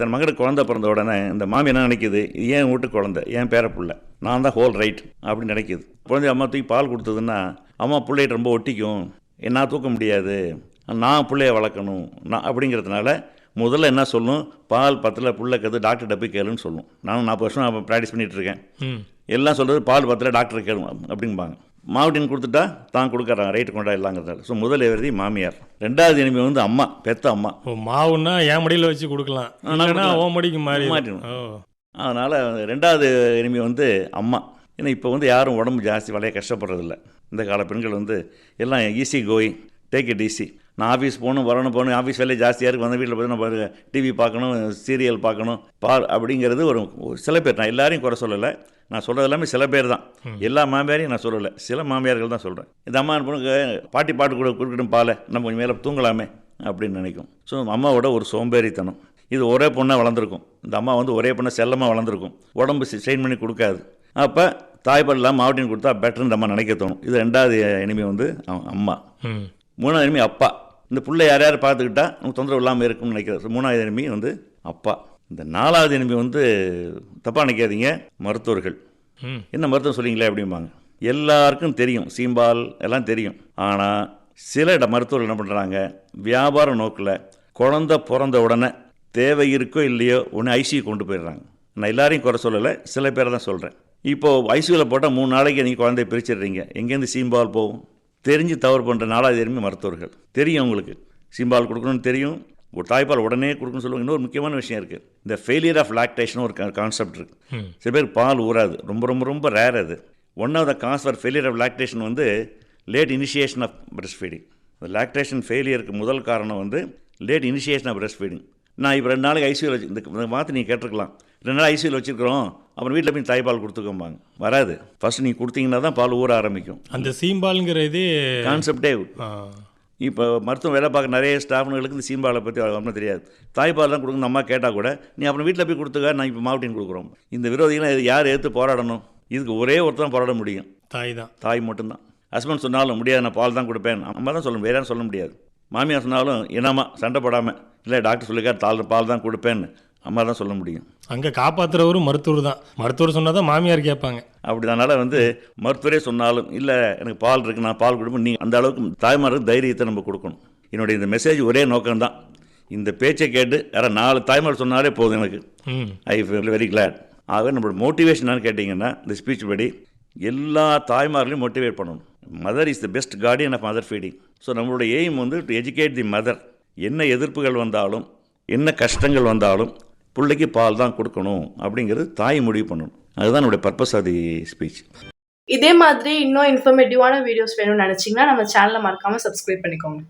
தன் மகனுக்கு குழந்தை பிறந்த உடனே இந்த மாமி என்ன நினைக்குது? இது ஏன் வீட்டு குழந்தை? ஏன் பேரப்புள்ள நான் தான் ஹோல் ரைட் அப்படின்னு நினைக்குது. குழந்தை அம்மா தூக்கி பால் கொடுத்ததுன்னா அம்மா பிள்ளைகிட்ட ரொம்ப ஒட்டிக்கும். நான் தூக்க முடியாது? நான் பிள்ளைய வளர்க்கணும். நான் அப்படிங்கிறதுனால முதல்ல என்ன சொல்லும்? பால் பத்தில் புள்ள கது டாக்டர்கிட்ட போய் கேளுன்னு சொல்லும். நானும் நாற்பது வருஷம் ப்ராக்டிஸ் ம். எல்லாம் சொல்கிறது பால் பத்தில் டாக்டர் கேளும் அப்படிம்பாங்க. மாவட்டின் கொடுத்துட்டா தான் கொடுக்குறாங்க ரைட்டு கொண்டா இல்லாங்கிறதால. ஸோ முதல் எழுதி மாமியார். ரெண்டாவது இனிமே வந்து அம்மா பெத்த அம்மா. மாவுன்னா என் மடியில் வச்சு கொடுக்கலாம். ஓ மடிக்கு மாறி மாட்டிடும். அதனால் ரெண்டாவது இனிமே வந்து அம்மா. ஏன்னா இப்போ வந்து யாரும் உடம்பு ஜாஸ்தி வளைய கஷ்டப்படுறதில்ல. இந்த கால பெண்கள் வந்து எல்லாம் easy going take it easy நான் ஆஃபீஸ் போகணும் வரணும் போகணும் ஆஃபீஸ் வேலையை ஜாஸ்தியாக இருக்குது வந்து வீட்டில் போய் நம்ம டிவி பார்க்கணும் சீரியல் பார்க்கணும் பார் அப்படிங்கிறது ஒரு சில பேர் நான் எல்லாரையும் குறை சொல்லலை. நான் சொல்கிறது எல்லாமே சில பேர் தான். எல்லா மாமியாரையும் நான் சொல்லலை. சில மாமியார்கள் தான் சொல்கிறேன் இந்த அம்மா பொண்ணுக்கு பாட்டி பாட்டு கூட கொடுக்கட்டும் பாலை நம்ம கொஞ்சம் மேலே தூங்கலாமே அப்படின்னு நினைக்கும். ஸோ அம்மாவோட ஒரு சோம்பேறித்தனம். இது ஒரே பொண்ணாக வளர்ந்துருக்கும். இந்த அம்மா வந்து ஒரே பொண்ணை செல்லமாக வளர்ந்துருக்கும். உடம்பு ஸ்ட்ரெயின் பண்ணி கொடுக்காது. அப்போ தாய்ப்பால் இல்லாமல் மாவட்டின் கொடுத்தா பெட்டர்னு நம்ம நினைக்க தோணும். இது ரெண்டாவது இனிமே வந்து அவ- அம்மா. மூணாவது இனிமே அப்பா. இந்த புள்ளை யார் யார் பார்த்துக்கிட்டா நமக்கு தொந்தரவு இல்லாமல் இருக்கும்னு நினைக்கிறது மூணாவது இனிமே வந்து அப்பா. இந்த நாலாவது இனிமே வந்து தப்பாக நினைக்காதீங்க மருத்துவர்கள். என்ன மருத்துவம் சொல்லிங்களே அப்படிம்பாங்க. எல்லாருக்கும் தெரியும் சீம்பால் எல்லாம் தெரியும். ஆனால் சில இட மருத்துவர்கள் என்ன பண்ணுறாங்க வியாபார நோக்கில் குழந்த பிறந்த உடனே தேவை இருக்கோ இல்லையோ ஒன்று ஐசியூ கொண்டு போயிடுறாங்க. நான் எல்லாரையும் குறை சொல்லலை சில பேரை தான் சொல்கிறேன் இப்போது ஐசியூவில் போட்டால் மூணு நாளைக்கு நீங்கள் குழந்தைய பிரிச்சிடுறீங்க. எங்கேருந்து சீம்பால் போகும்? தெரிஞ்சு தவறு பண்ணுற நாலாவது எருமை மருத்துவர்கள். தெரியும் உங்களுக்கு சீம்பால் கொடுக்கணும்னு தெரியும். ஒரு தாய்ப்பால் உடனே கொடுக்கணும்னு சொல்லுவாங்க. இன்னொரு முக்கியமான விஷயம் இருக்குது இந்த ஃபெயிலியர் ஆஃப் லாக்டேஷன் ஒரு கான்செப்ட் இருக்குது சில பேர் பால் ஊறாது. ரொம்ப ரொம்ப ரொம்ப ரேர் அது. One of the cause for failure of lactation வந்து late initiation of breast feeding இந்த லாக்டேஷன் ஃபெயிலியருக்கு முதல் காரணம் வந்து late initiation of breast feeding நான் இப்போ ரெண்டு நாளைக்கு ஐசியூவில் வச்சு இந்த வார்த்தை நீங்கள் கேட்டிருக்கலாம். ரெண்டு நாள் ஐசியூவில் வச்சுருக்கிறோம். அப்புறம் வீட்டில் போய் தாய்ப்பால் கொடுத்துக்கோம்பாங்க. வராது. ஃபர்ஸ்ட் நீங்கள் கொடுத்தீங்கன்னா தான் பால் ஊற ஆரம்பிக்கும். அந்த சீம்பால்ங்கிற இது கான்செப்டே இப்போ மருத்துவம் வேலை பார்க்க நிறைய ஸ்டாஃப்களுக்கு இந்த சீம்பாலை பற்றி ஒன்றும் தெரியாது. தாய்ப்பால் தான் கொடுக்கணும் அம்மா கேட்டால் கூட நீ அப்புறம் வீட்டில் போய் கொடுத்துக்க நான் இப்போ மாவட்டின் கொடுக்குறோம். இந்த விரோதிகளை யார் எடுத்து போராடணும்? இதுக்கு ஒரே ஒருத்தர் தான் போராட முடியும். தாய் தான். தாய் மட்டும்தான். ஹஸ்பண்ட் சொன்னாலும் முடியாது நான் பால் தான் கொடுப்பேன். அம்மா தான் சொல்லணும் வேற யாரும் சொல்ல முடியாது. மாமியார் சொன்னாலும் என்னம்மா சண்டை போடாமல் இல்லை டாக்டர் சொல்லிக்கார் தால் பால் தான் கொடுப்பேன்னு. அம்மா தான் சொல்ல முடியும். அங்கே காப்பாத்துறவரும் மருத்துவர் தான். மருத்துவர் சொன்னால் தான் மாமியார் கேட்பாங்க. அப்படி அதனால் வந்து மருத்துவரே சொன்னாலும் இல்லை எனக்கு பால் இருக்குது நான் பால் கொடுப்பேன் நீங்கள் அந்த அளவுக்கு தாய்மாருக்கு தைரியத்தை நம்ம கொடுக்கணும். என்னுடைய இந்த மெசேஜ் ஒரே நோக்கம்தான். இந்த பேச்சை கேட்டு யாராவது நாலு தாய்மார் சொன்னாலே போதும் எனக்கு. I feel very glad. ஆகவே நம்மளோட மோட்டிவேஷன் என்னன்னு கேட்டிங்கன்னா இந்த ஸ்பீச் படி எல்லா தாய்மார்களையும் மோட்டிவேட் பண்ணணும். Mother is the best guardian of mother feeding so நம்மளோட எய்ம் வந்து டு எஜுகேட் தி மதர் என்ன எதிர்ப்புகள் வந்தாலும் என்ன கஷ்டங்கள் வந்தாலும் பிள்ளைக்கு பால் தான் கொடுக்கணும் அப்படிங்கிறது தாய் முடிவு பண்ணணும். அதுதான் நம்மளுடைய பர்பஸ் ஆஃப் தி ஸ்பீச் இதே மாதிரி இன்னும் இன்ஃபர்மேட்டிவான வீடியோஸ் வேணும்னு நினச்சிங்கன்னா நம்ம சேனலை மறக்காமல் சப்ஸ்கிரைப் பண்ணிக்கோங்க.